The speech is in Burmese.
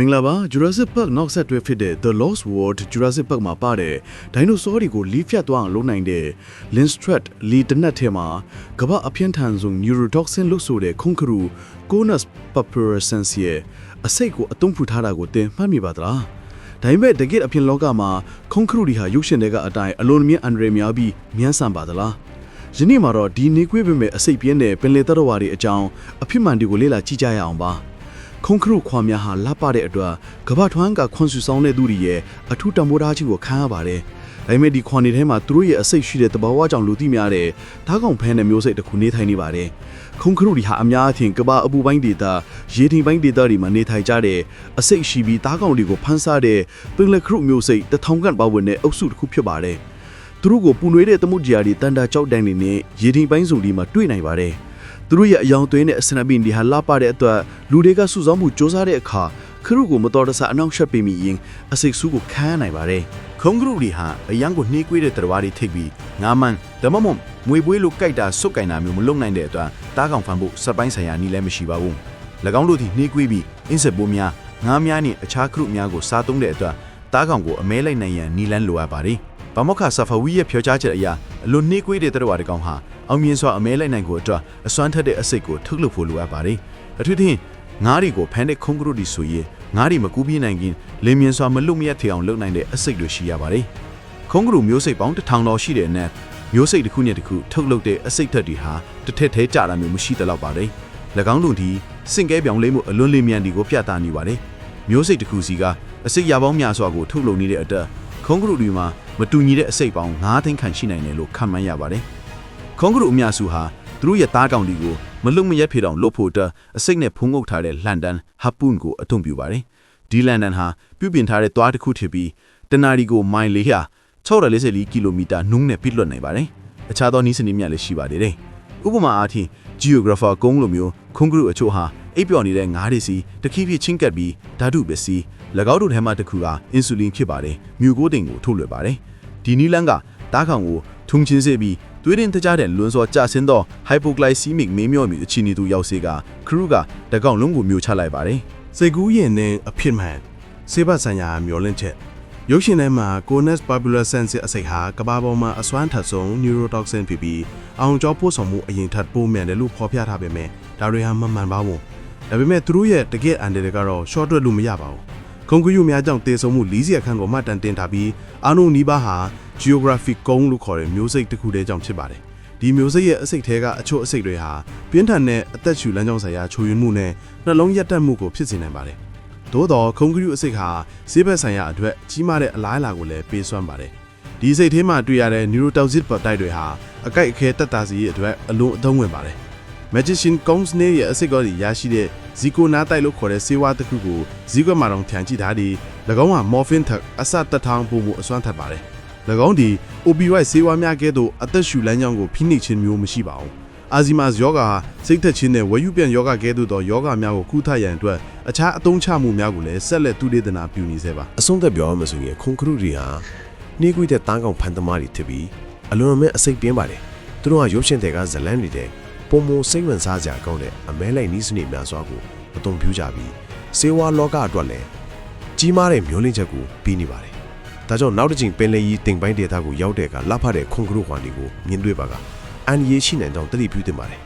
မင်္ဂလာပါ Jurassic Park နောက်ဆက်တွဲဖြစ်တဲ့ The Lost World Jurassic Park မှာပါတဲ့ဒိုင်နိုဆောတွေကိုလီးဖြတ်သွားအောင်လုပ်နိုင်တဲ့ Linstrat လီတနက်ထဲမှာကမ္ဘာအပြင်းထန်ဆုံး neurotoxin လို့ဆိုတဲ့ခုန်ခရူ Conus purpurescens ရဲ့အစိတ်ကိုအသုံးပြုထားတာကိုသင်မှတ်မိပါသလားဒါပေမဲ့တကယ့်အပြင်လောကမှာခုန်ခရူတွေဟာရုပ်ရှင်တွေကအတိုင်းအလွန်မြင့်အန္တရာယ်များပြီးမြန်းဆန်ပါသလားယနေ့မှာတော့ဒီနေကွေးပင်မဲ့အစိတ်ပြင်းတဲ့ပင်လယ်သတ္တဝါတွေအကြောင်းအဖြစ်မှန်တွေကိုလေ့လာကြည့်ကြရအောင်ပါ ခုန်ခရုခွာများဟာလှပတဲ့အတွက်ကမ္ဘာထွန်းကခွန်ဆူဆောင်တဲ့သူတွေရဲ့အထူးတံမိုးထားခြင်းကိုခံရပါတယ်ဒါပေမဲ့ဒီခွန်နေထဲမှာသူတို့ရဲ့အစိတ်ရှိတဲ့တဘာဝကြောင့်လူသိများတဲ့ဓာတ်ကောင်ဖမ်းတဲ့မျိုးစိတ်တစ်ခုနေထိုင်နေပါတယ်ခုန်ခရုတွေဟာအများအထင်ကမ္ဘာအပူပိုင်းဒေသရေထိန်ပိုင်းဒေသတွေမှာနေထိုင်ကြတဲ့အစိတ်ရှိပြီးဓာတ်ကောင်တွေကိုဖမ်းစားတဲ့ပင်လယ်ခရုမျိုးစိတ်တထောင်ခန့်ပါဝင်တဲ့အုပ်စုတစ်ခုဖြစ်ပါတယ်သူတို့ကိုပူနွေးတဲ့သမုဒ္ဒရာတွေတန်တာကြောက်တန်းတွေနဲ့ရေထိန်ပိုင်းစုံဒီမှာတွေ့နိုင်ပါတယ်။ သူတို့ရဲ့အယောင်သွင်းတဲ့အစနပင်ဒီဟာလှပတဲ့အတွက်လူတွေကစုဆောင်းမှုစ조사တဲ့အခါခရုကိုမတော်တဆအနောက်ရှက်ပေးမိရင်အစိတ်ဆူးကိုခန်းနိုင်ပါတယ်ခုံဂရုတွေဟာအရန်ကိုနှေးကွေးတဲ့တရားတွေထိပ်ပြီးငါးမန်းဓမ္မမုံမွေပွေးလိုကြိုက်တာစွတ်ကင်တာမျိုးမလုပ်နိုင်တဲ့အတွက်တားကောင်ဖန်ဖို့စက်ပိုင်းဆိုင်ရာနီးလည်းမရှိပါဘူး၎င်းတို့သည်နှေးကွေးပြီးအင်းဆက်ပိုးများငါးများနှင့်အခြားခရုများကိုစားသုံးတဲ့အတွက်တားကောင်ကိုအမဲလိုက်နိုင်ရန်နီလန်းလိုအပ်ပါတယ်ဗမောက္ခဆာဖဝီရဲ့ပြောကြားချက်အရအလွန်နှေးကွေးတဲ့တရားတွေကောင်ဟာ အောင်မြင်စွာအမဲလိုက်နိုင်ကိုအတွက်အစွမ်းထက်တဲ့အစိတ်ကိုထုတ်လုပ်ဖို့လိုအပ်ပါတယ်အထူးသဖြင့်ငါးတွေကိုဖန်တဲ့ခုံဂရုတွေဆိုရင်ငါးတွေမကူးပြေးနိုင်ခင်လင်းမြင်စွာမလွတ်မရထအောင်လုပ်နိုင်တဲ့အစိတ်တွေရှိရပါတယ်ခုံးကရူမျိုးစိတ်ပေါင်းတစ်ထောင်တော်ရှိတဲ့အနက်မျိုးစိတ်တစ်ခုနဲ့တစ်ခုထုတ်လုပ်တဲ့အစိတ်သက်တွေဟာတစ်ထက်သေးကြတာမျိုးမရှိသလောက်ပါတယ်။၎င်းတို့ဒီစင်ကဲပြောင်လေးမှုအလွန်လေးမြန်ဒီကိုပြသနေပါတယ်။မျိုးစိတ်တစ်ခုစီကအစိတ်ရပေါင်းများစွာကိုထုတ်လုပ်နေတဲ့အတွက်ခုံးကရူတွေမှာမတူညီတဲ့အစိတ်ပေါင်း9သိန်းခန့်ရှိနိုင်တယ်လို့ခန့်မှန်းရပါတယ်။ ခုံးကရူအများစုဟာသူတို့ရဲ့သားကောင်တွေကိုမလုံမရက်ဖေတောင်လွတ်ဖို့အတွက်အစိတ်နဲ့ဖုံးငုပ်ထားတဲ့လန်ဒန်ဟပ်ပွန်ကိုအသုံးပြုပါတယ်။ဒီလန်ဒန်ဟာပြုပြင်ထားတဲ့သွားတစ်ခုဖြစ်ပြီးတနာရီကိုမိုင်400 644ကီလိုမီတာနှုန်းနဲ့ပြည့်လွတ်နိုင်ပါတယ်။အခြားသောနည်းစနစ်များလည်းရှိပါသေးတယ်။ဥပမာအားဖြင့် geographer ကုန်းလိုမျိုးခုံကရုအချို့ဟာအိပ်ပျော်နေတဲ့ငါးတွေစီတခီးဖြည်းချင်းကပ်ပြီးဓာတုပစ္စည်း၎င်းတို့ထဲမှာတစ်ခုကအင်ဆူလင်ဖြစ်ပါတယ်။မြူကိုတိမ်ကိုထုတ်လွှတ်ပါတယ်။ဒီနီလန်းကတားခေါင်ကိုထုံချင်းစေပြီး သွေးရင်တကြားတဲ့လွန်စောကျဆင်းသော hypoglycemic မေးမြော့မှုအခြေအနေသူရောက်စေကခရုကတကောင်လုံးကိုမျိုးချလိုက်ပါတယ်။စိတ်ကူးရင်နဲ့အဖြစ်မှန်စေဘတ်ဆိုင်ရာမျောလင့်ချက်ရုပ်ရှင်ထဲမှာ Conus population အစိတ်ဟာကမ္ဘာပေါ်မှာအစွမ်းထက်ဆုံး neurotoxin ဖြစ်ပြီးအောင်ကျော်ပို့ဆောင်မှုအရင်ထက်ပိုမြန်တယ်လို့ဖော်ပြထားပေမဲ့ဒါတွေဟာမမှန်ပါဘူးဒါပေမဲ့သူတို့ရဲ့တကယ့်အန်တယ်ကတော့ short တွက်လို့မရပါဘူးခုံကယူများကြောင့်တေဆုံးမှု40အခန်းကိုမှတ်တမ်းတင်ထားပြီးအာနုနီးပါးဟာ geographic ကုန်းလို့ခေါ်တဲ့မျိုးစိတ်တစ်ခုတည်းကြောင့်ဖြစ်ပါတယ်ဒီမျိုးစိတ်ရဲ့အစိတ်ထဲကအချို့အစိတ်တွေဟာပြင်းထန်တဲ့အသက်ရှူလမ်းကြောင်းဆိုင်ရာချိုယွင်းမှုနဲ့နှလုံးရက်တက်မှုကိုဖြစ်စေနိုင်ပါတယ်။သို့တော့ခုံကရူအစိတ်ဟာဆေးဘက်ဆိုင်ရာအတွက်ကြီးမားတဲ့အလားအလာကိုလည်းပေးစွမ်းပါတယ်။ဒီစိတ်ထဲမှာတွေ့ရတဲ့ neurotoxic peptide တွေဟာအကိုက်အခဲတက်တာစီရဲ့အတွက်အလွန်အသုံးဝင်ပါတယ်။ Magician Combs နဲ့ရဲ့အစိတ်ကောရရှိတဲ့ Zico နာတိုက်လို့ခေါ်တဲ့ဆေးဝါးတစ်ခုကိုဇီကွက်မှာတောင်ထန်ကြည့်ထားပြီး၎င်းဟာ morphine ထက်အစတက်ထောင်ပုံမှုအစွမ်းထက်ပါတယ်။၎ င်းဒီ opioid ဆေးဝါးများကဲ့သို့အသက်ရှူလမ်းကြောင်းကိုဖိနှိပ်ခြင်းမျိုးမရှိပါဘူး။အာဇီမာယောဂါစိတ်သက်ခြင်းနဲ့ဝယ်ယူပြန်ယောဂကဲ့သို့သောယောဂများကိုကုသရန်အတွက်အခြားအသုံးချမှုများကိုလည်းဆက်လက်သူတေသနာပြုနေစေပါအဆုံးသက်ပြောရမှာဆိုရင်ခုန်ခရုတွေဟာနှေးကွေးတဲ့တားကောင်ဖန်သမားတွေဖြစ်ပြီးအလွန်အမဲအစိတ်ပြင်းပါတယ်သူတို့ဟာရုပ်ရှင်တွေကဇလန်းတွေတဲ့ပုံမစိတ်ဝင်စားကြကောင်းတဲ့အမဲလိုက်နီးစနစ်များစွာကိုအသုံးပြုကြပြီးစေဝါလောကအတွက်လည်းကြီးမားတဲ့မျိုးလင့်ချက်ကိုပြီးနေပါတယ် ဒါကြောင့်နောက်တစ်ချိန်ပင်လယ်ကြီးတင်ပိုင်းဒေသကိုရောက်တဲ့အခါလှဖတဲ့ခုန်ခရုခွန်တွေကိုမြင်တွေ့ပါကအန်ရီရှိနိုင်ကြောင်းတတိပြုတင်ပါတယ်